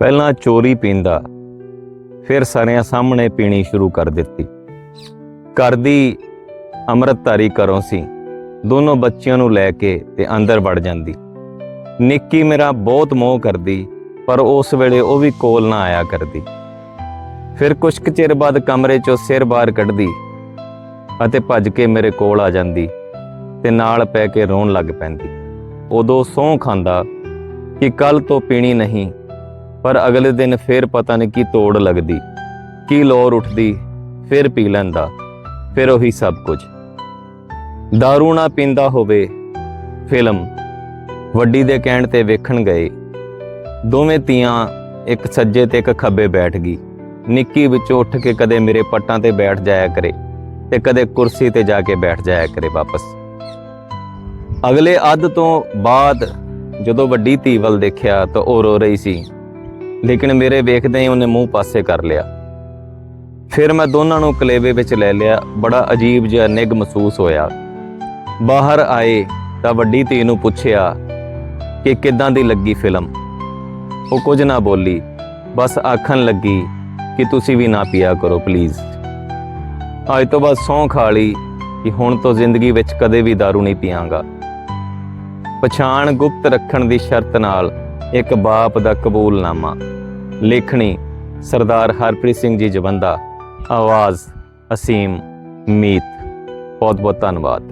ਪਹਿਲਾਂ ਚੋਰੀ ਪੀਂਦਾ, ਫਿਰ ਸਾਰਿਆਂ ਸਾਹਮਣੇ ਪੀਣੀ ਸ਼ੁਰੂ ਕਰ ਦਿੱਤੀ। ਘਰ ਦੀ ਅੰਮ੍ਰਿਤਧਾਰੀ ਘਰੋਂ ਸੀ, ਦੋਨੋਂ ਬੱਚਿਆਂ ਨੂੰ ਲੈ ਕੇ ਤੇ ਅੰਦਰ ਵੜ ਜਾਂਦੀ। ਨਿੱਕੀ ਮੇਰਾ ਬਹੁਤ ਮੋਹ ਕਰਦੀ, ਪਰ ਉਸ ਵੇਲੇ ਉਹ ਵੀ ਕੋਲ ਨਾ ਆਇਆ ਕਰਦੀ। ਫਿਰ ਕੁਝ ਕੁ ਚਿਰ ਬਾਅਦ ਕਮਰੇ 'ਚੋਂ ਸਿਰ ਬਾਹਰ ਕੱਢਦੀ ਅਤੇ ਭੱਜ ਕੇ ਮੇਰੇ ਕੋਲ ਆ ਜਾਂਦੀ ਤੇ ਨਾਲ ਪੈ ਕੇ ਰੋਣ ਲੱਗ ਪੈਂਦੀ। ਉਦੋਂ ਸਹੁੰ ਖਾਂਦਾ ਕਿ ਕੱਲ ਤੋਂ ਪੀਣੀ ਨਹੀਂ ਪਰ ਅਗਲੇ ਦਿਨ ਫਿਰ ਪਤਾ ਨਹੀਂ ਕੀ ਤੋੜ ਲੱਗਦੀ, ਕੀ ਲੋਰ ਉੱਠਦੀ, ਫਿਰ ਪੀ ਲੈਂਦਾ, ਫਿਰ ਉਹੀ ਸਭ ਕੁਝ। दारू ਨਾ ਪੀਂਦਾ ਹੋਵੇ, ਫਿਲਮ ਵੱਡੀ ਦੇ ਕਹਿਣ ਤੇ ਵੇਖਣ ਗਏ। ਦੋਵੇਂ ਤੀਆਂ ਇੱਕ ਸੱਜੇ ਤੇ ਇੱਕ ਖੱਬੇ ਬੈਠ ਗਈ। ਨਿੱਕੀ ਵਿੱਚੋਂ ਉੱਠ ਕੇ ਕਦੇ ਮੇਰੇ ਪੱਟਾਂ ਤੇ ਬੈਠ ਜਾਇਆ ਕਰੇ ਤੇ ਕਦੇ ਕੁਰਸੀ ਤੇ ਜਾ ਕੇ ਬੈਠ ਜਾਇਆ ਕਰੇ ਵਾਪਸ। ਅਗਲੇ ਅੱਧ ਤੋਂ ਬਾਅਦ ਜਦੋਂ ਵੱਡੀ ਧੀ ਵੱਲ ਦੇਖਿਆ ਤਾਂ ਉਹ ਰੋ ਰਹੀ ਸੀ। ਲੇਕਿਨ ਮੇਰੇ ਵੇਖਦੇ ਹੀ ਉਹਨੇ ਮੂੰਹ ਪਾਸੇ ਕਰ ਲਿਆ। ਫਿਰ ਮੈਂ ਦੋਨਾਂ ਨੂੰ ਕਲੇਵੇ ਵਿੱਚ ਲੈ ਲਿਆ, ਬੜਾ ਅਜੀਬ ਜਿਹਾ ਨਿੱਘ ਮਹਿਸੂਸ ਹੋਇਆ। ਬਾਹਰ ਆਏ ਤਾਂ ਵੱਡੀ ਧੀ ਨੂੰ ਪੁੱਛਿਆ ਕਿ ਕਿੱਦਾਂ ਦੀ ਲੱਗੀ ਫਿਲਮ। ਉਹ ਕੁਝ ਨਾ ਬੋਲੀ, ਬਸ ਆਖਣ ਲੱਗੀ ਕਿ ਤੁਸੀਂ ਵੀ ਨਾ ਪੀਆ ਕਰੋ ਪਲੀਜ਼ ਅੱਜ ਤੋਂ ਬਾਅਦ ਸਹੁੰ ਖਾ ਲਈ ਕਿ ਹੁਣ ਤੋਂ ਜ਼ਿੰਦਗੀ ਵਿੱਚ ਕਦੇ ਵੀ दारू ਨਹੀਂ ਪੀਵਾਂਗਾ ਪਛਾਣ ਗੁਪਤ ਰੱਖਣ ਦੀ ਸ਼ਰਤ ਨਾਲ ਇੱਕ ਬਾਪ ਦਾ ਕਬੂਲਨਾਮਾ। ਲੇਖਣੀ ਸਰਦਾਰ ਹਰਪ੍ਰੀਤ ਸਿੰਘ ਜੀ ਜਵੰਦਾ। ਆਵਾਜ਼ ਅਸੀਮ ਮੀਤ। ਬਹੁਤ ਬਹੁਤ ਧੰਨਵਾਦ।